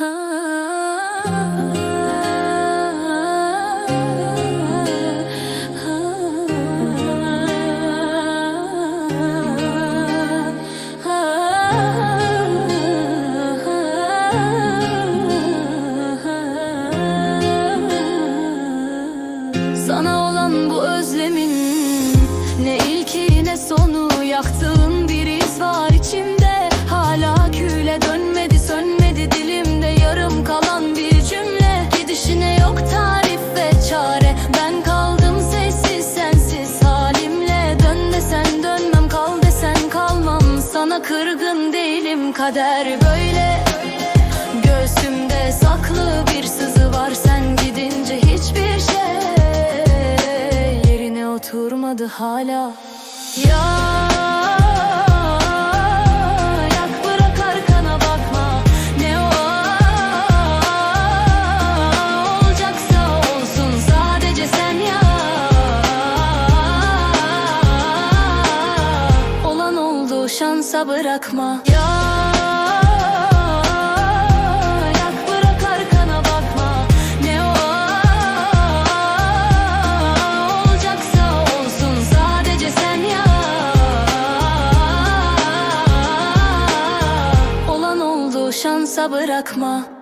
Sana olan bu özlemin Kader böyle. Göğsümde saklı bir sızı var. Sen gidince hiçbir şey Yerine oturmadı hala. Ya şansa bırakma. Ya. Yalnız bırakma.